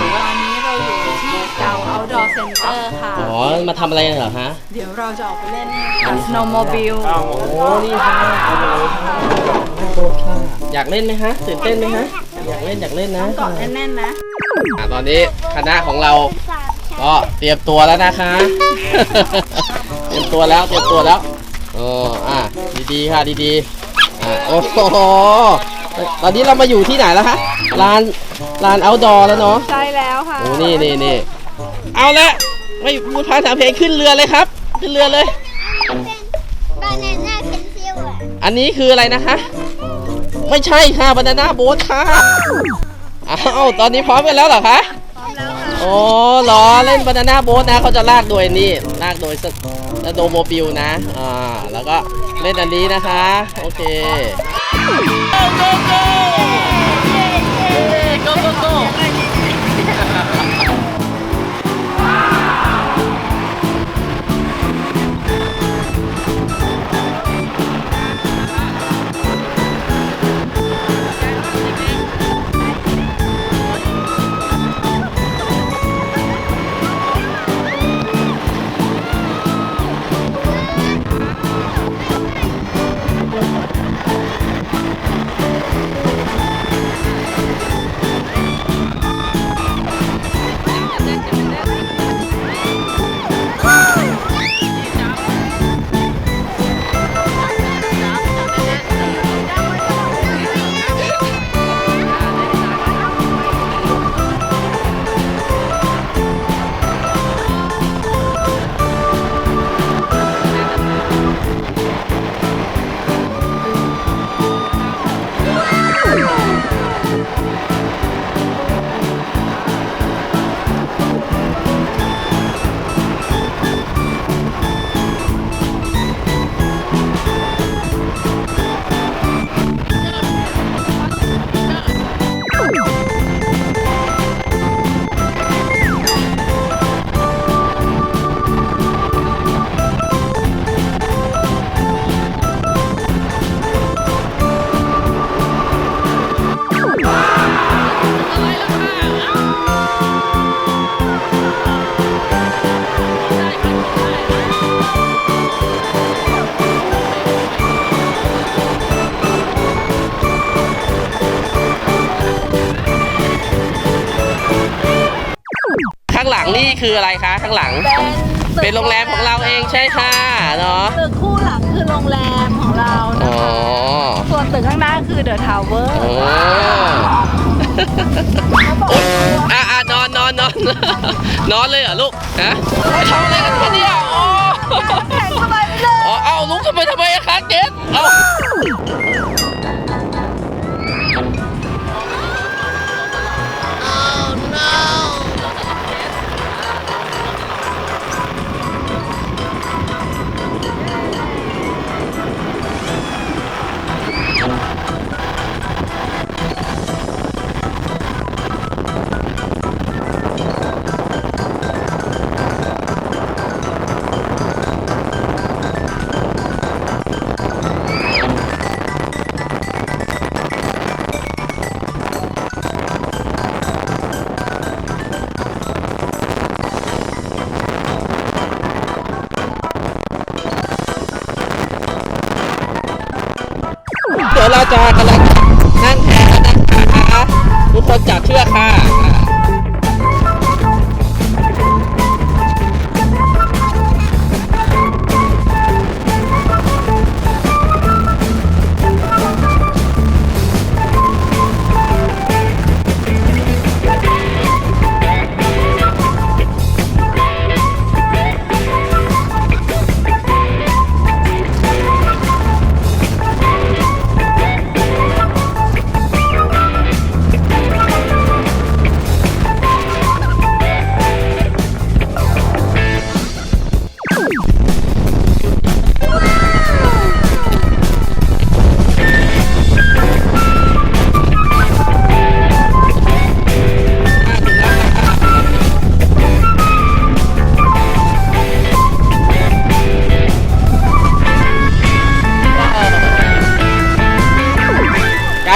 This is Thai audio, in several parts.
ตอนนี้เราอยู่ที่เก่า outdoor center ค่ะ อ๋อ มาทำอะไรกันเหรอฮะ เดี๋ยวเราจะออกไปเล่นกับ snowmobile โอ้นี่ค่ะอยากเล่นไหมฮะตื่นเต้นไหมฮะ อยากเล่นอยากเล่นนะเกาะแน่นๆนะ อะตอนนี้คณะของเรา ก็เตรียมตัวแล้วนะคะ เตรียมตัวแล้วเตรียมตัวแล้วโอ้อะดีๆค่ะดีๆอะโอ้โห ตอนนี้เรามาอยู่ที่ไหนแล้วคะลานลาน outdoor แล้วเนาะใช่แล้วค่ะโอ้นี่นี่นี่เอาละไม่พูดพาถามเพลงขึ้นเรือเลยครับ ขึ้นเรือเลย บานาน่าเพนซิลอะอันนี้คืออะไรนะคะ ไม่ใช่ค่ะบานาน่าโบ๊ทค่ะอ้าวตอนนี้พร้อมกันแล้วเหรอคะพร้อมแล้วค่ะโอ้เหรอเล่นบานาน่าโบ๊ทนะเขาจะลากโดยนี่ลากโดยสสโดโมบิลนะอ่าแล้วก็เล่นอันนี้นะคะ โอเค ゴーゴーゴーゴーゴー งหลังนี่คืออะไรคะข้างหลัง เป็นโรงแรมของเราเองใช่ค่ะเนาะตึกคู่หลังคือโรงแรมของเรานะอ๋อ คะส่วนตึกข้างหน้าคือ The Tower โอ้อะอะนอนนอนนอนนอนเลยเหรอลูกฮะทำอะไรกันคะเนี่ยอ๋อ ราจะกำลังนั่งแพกันนะคะทุกคนจับเชือกค่ะ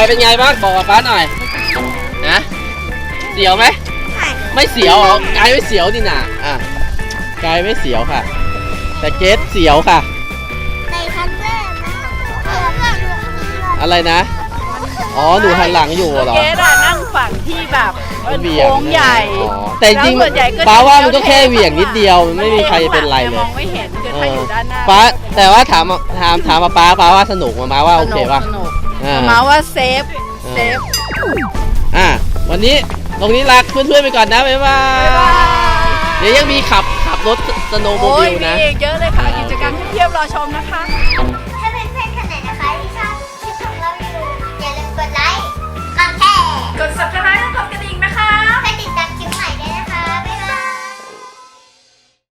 เป็นไงบ้างบอกกับฟ้าหน่อยนะเสียวไหมไม่เสียวเหรอกายไม่เสียวนี่นะอะกายไม่เสียวค่ะ แต่เกสเสียวค่ะ ในครั้งแรกนะเออเพื่อนหนูอะไรนะ อ๋อหนูหันหลังอยู่เหรอ เกดอะนั่งฝั่งที่แบบเป็นเหวี่ยงโค้งใหญ่อ๋อแต่จริงแล้วส่วนใหญ่ก็ป้าว่ามันก็แค่เหวี่ยงนิดเดียวมันไม่มีใครเป็นไรเลย มองไม่เห็นคือถ้าอยู่ด้านหน้าป้าแต่ว่าถามถามถามป้าป้าว่าสนุกมามาว่าโอเคป่ะ สนุก อ่า มาว่าเซฟอ่าเซฟ อะวันนี้ตรงนี้ลาเพื่อนๆไปก่อนนะบ๊ายบาย เดี๋ยวยังมีขับขับรถสโนว์โมโอ้บิยลมีนะ อีกเยอะเลยค่ะอ่ากิจกรรมเพียบๆรอชมนะคะ